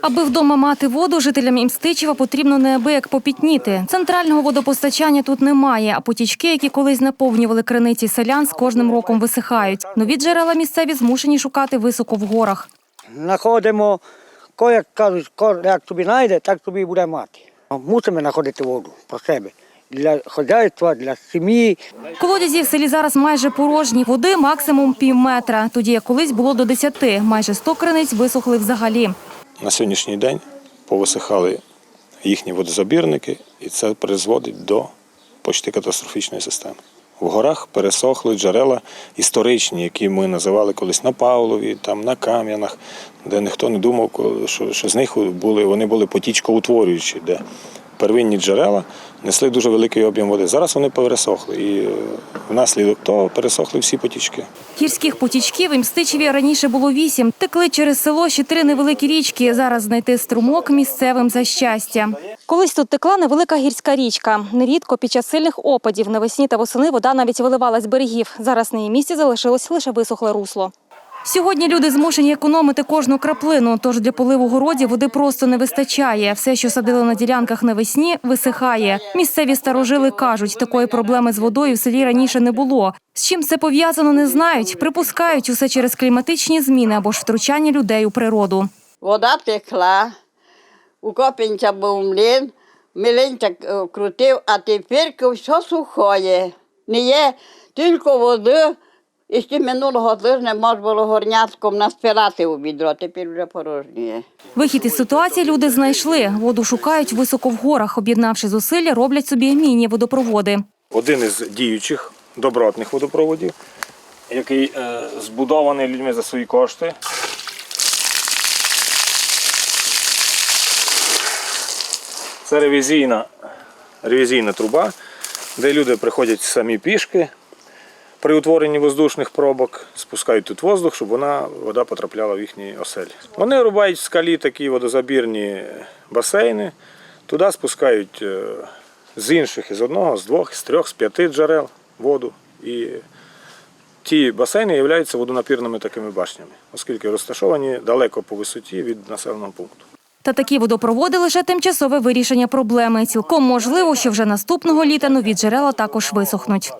Аби вдома мати воду, жителям Імстичева потрібно неабияк попітніти. Центрального водопостачання тут немає, а потічки, які колись наповнювали криниці селян, з кожним роком висихають. Нові джерела місцеві змушені шукати високо в горах. Знаходимо, як кажуть, як тобі знайде, так тобі буде мати. Мусимо знаходити воду про себе. Для хазяйства, для сім'ї. Колодязі в селі зараз майже порожні, води максимум пів метра, тоді як колись було до десяти. Майже сто криниць висохли взагалі. На сьогоднішній день повисихали їхні водозабірники, і це призводить до почти катастрофічної системи. В горах пересохли джерела історичні, які ми називали колись на Павлові, там на Кам'янах, де ніхто не думав, що, що з них були, вони були потічкоутворюючі, де первинні джерела несли дуже великий об'єм води. Зараз вони пересохли, і е, внаслідок того пересохли всі потічки. Гірських потічків в Імстичеві раніше було вісім. Текли через село ще три невеликі річки. Зараз знайти струмок місцевим за щастя. Колись тут текла невелика гірська річка. Нерідко під час сильних опадів навесні та восени вода навіть виливала з берегів. Зараз на її місці залишилось лише висохле русло. Сьогодні люди змушені економити кожну краплину, тож для поливу городів води просто не вистачає. Все, що садили на ділянках навесні, висихає. Місцеві старожили кажуть, такої проблеми з водою в селі раніше не було. З чим це пов'язано, не знають. Припускають усе через кліматичні зміни або ж втручання людей у природу. Вода текла, у Копінця був млин, млинця е, крутив, а тепер все сухоє. Не є тільки води, і ще минулого тижня можна було горняцьком наспирати у відро, тепер вже порожнє. Вихід із ситуації люди знайшли. Воду шукають високо в горах. Об'єднавши зусилля, роблять собі міні-водопроводи. один із діючих добротних водопроводів, який е, збудований людьми за свої кошти. Це ревізійна, ревізійна труба, де люди приходять самі пішки при утворенні воздушних пробок, спускають тут воздух, щоб вона, вода потрапляла в їхні оселі. Вони рубають в скалі такі водозабірні басейни, туди спускають е, з інших, із одного, з двох, з трьох, з п'яти джерел воду. І ті басейни являються водонапірними такими башнями, оскільки розташовані далеко по висоті від населеного пункту. Та такі водопроводи лише тимчасове вирішення проблеми. Цілком можливо, що вже наступного літа нові джерела також висохнуть.